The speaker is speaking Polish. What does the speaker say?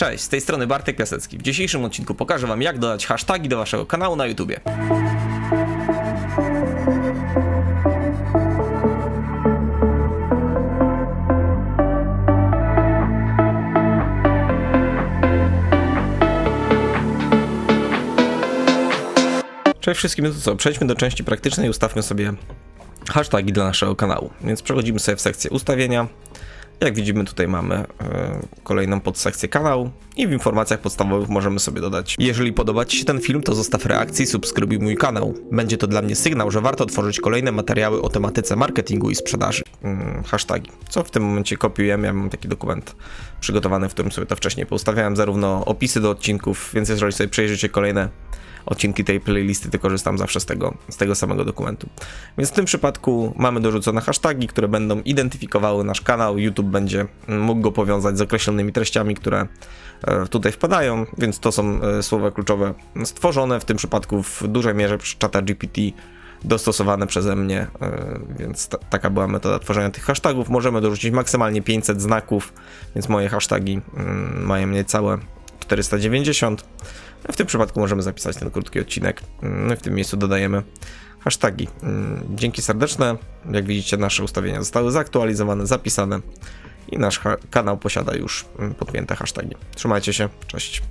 Cześć, z tej strony Bartek Piasecki. W dzisiejszym odcinku pokażę Wam jak dodać hasztagi do Waszego kanału na YouTubie. Cześć wszystkim, no to co, przejdźmy do części praktycznej i ustawmy sobie hasztagi dla naszego kanału. Więc przechodzimy sobie w sekcję ustawienia. Jak widzimy tutaj mamy e, kolejną podsekcję kanału i w informacjach podstawowych możemy sobie dodać Jeżeli podoba Ci się ten film, to zostaw reakcję i subskrybuj mój kanał. Będzie to dla mnie sygnał, że warto tworzyć kolejne materiały o tematyce marketingu i sprzedaży. Mm, hashtagi. Co w tym momencie kopiujemy? Ja mam taki dokument przygotowany, w którym sobie to wcześniej poustawiałem, zarówno opisy do odcinków, więc jeżeli sobie przejrzycie kolejne odcinki tej playlisty, to korzystam zawsze z tego, z tego samego dokumentu. Więc w tym przypadku mamy dorzucone hasztagi, które będą identyfikowały nasz kanał. YouTube będzie mógł go powiązać z określonymi treściami, które e, tutaj wpadają, więc to są e, słowa kluczowe stworzone, w tym przypadku w dużej mierze przez czata GPT dostosowane przeze mnie, e, więc ta, taka była metoda tworzenia tych hashtagów. Możemy dorzucić maksymalnie 500 znaków, więc moje hasztagi mm, mają niecałe 490. W tym przypadku możemy zapisać ten krótki odcinek. I w tym miejscu dodajemy hasztagi. Mm, Dzięki serdeczne. Jak widzicie, nasze ustawienia zostały zaktualizowane, zapisane i nasz kanał posiada już mm, podpięte hasztagi. Trzymajcie się, cześć.